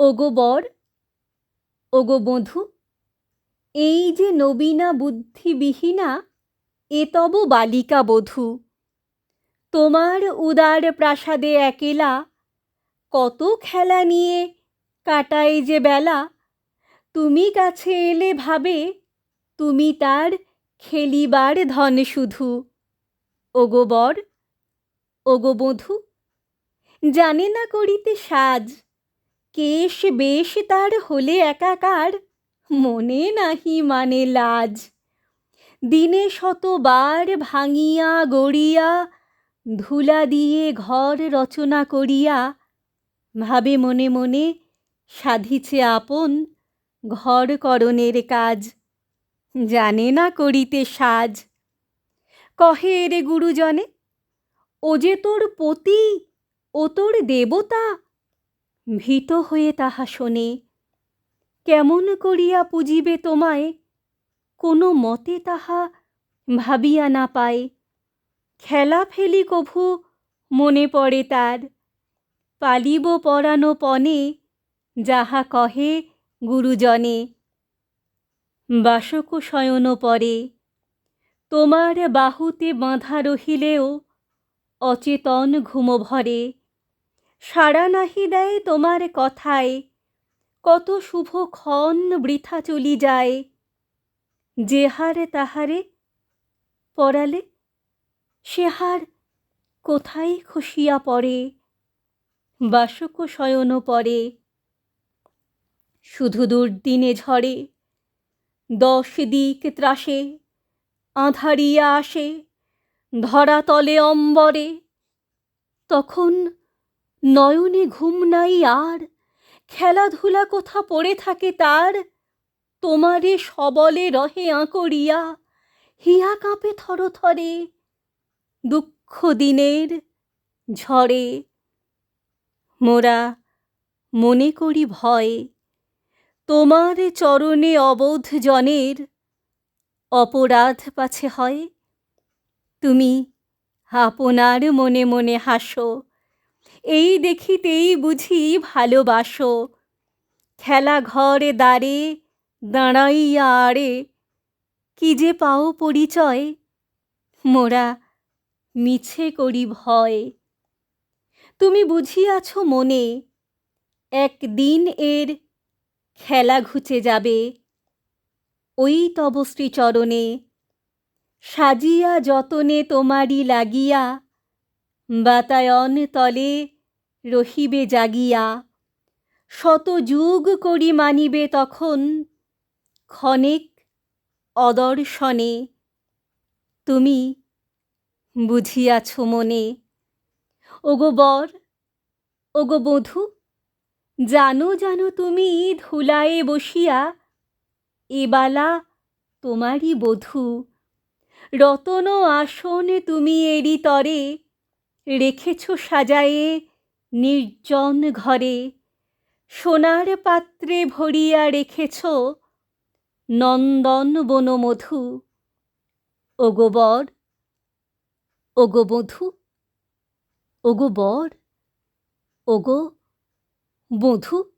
ওগো বর, ওগো বধূ, এই যে নবীনা বুদ্ধিবিহীনা, এ তব বালিকা বধূ। তোমার উদার প্রাসাদে একেলা, কত খেলা নিয়ে কাটায় যে বেলা। তুমি কাছে এলে ভাবে, তুমি তার খেলিবার ধন শুধু। ওগো বর, ওগো বধূ, জানে না করিতে সাজ কেশ বেশ তার হলে একাকার, মনে নাহি মানে লাজ। দিনে শতবার ভাঙিয়া গড়িয়া, ধুলা দিয়ে ঘর রচনা করিয়া, ভাবে মনে মনে সাধিছে আপন ঘর করণের কাজ, জানে না করিতে সাজ। কহে এরে গুরুজনে, ও যে তোর পতি, ও তোর দেবতা ভীত হয়ে তাহা শোনে। কেমন করিয়া পুজিবে তোমায়? কোনো মতে তাহা ভাবিয়া না পায়। খেলা ফেলি কভু, মনে পড়ে তার। পালিব পরানো পণে, যাহা কহে গুরুজনে। বাসক শয়ন পরে, তোমার বাহুতে বাঁধা রহিলেও অচেতন ঘুম ভরে সাড়া নাহি দেয় তোমার কথায়। কত শুভ ক্ষণ বৃথা চলি যায়। যেহারে তাহারে পড়ালে, সে হার কোথায় খসিয়া পড়ে? বাসক শয়ন পরে, শুধু দুর্দিনে ঝরে। দশ দিক ত্রাসে আঁধারিয়া আসে ধরাতলে অম্বরে। তখন নয়নে ঘুম নাই আর, খেলাধুলা কোথা পড়ে থাকে তার? তোমারে সবলে রহে আঁকড়িয়া, হিয়া কাঁপে থর থরে, দুঃখ দিনের ঝড়ে। মোরা মনে করি ভয়ে, তোমার চরণে অবোধ জনের অপরাধ পাছে হয়। তুমি আপনার মনে মনে হাসো। এই দেখিতেই বুঝি ভালোবাসো। খেলা ঘরে দ্বারে দাঁড়াইয়া আড়ে কি যে পাও পরিচয়? মোরা মিছে করি ভয়। তুমি বুঝিয়াছ মনে, একদিন এর খেলা ঘুচে যাবে। ওই তব শ্রীচরণে, সাজিয়া যতনে তোমারই লাগিয়া বাতায়ন তলে রহিবে জাগিয়া। শত যুগ করি মানিবে তখন ক্ষণেক অদর্শনে। তুমি বুঝিয়াছ মনে, ওগো বর, ওগো বধূ, জানো জানো তুমি ধুলায়ে বসিয়া এবালা তোমারই বধূ। রতন আসন তুমি এরি তরে রেখেছ সাজায়ে নির্জন ঘরে। সোনার পাত্রে ভরিয়া রেখেছ নন্দন বনমধু। ওগো বর, ওগো বধু, ওগো বর, ওগো বধূ।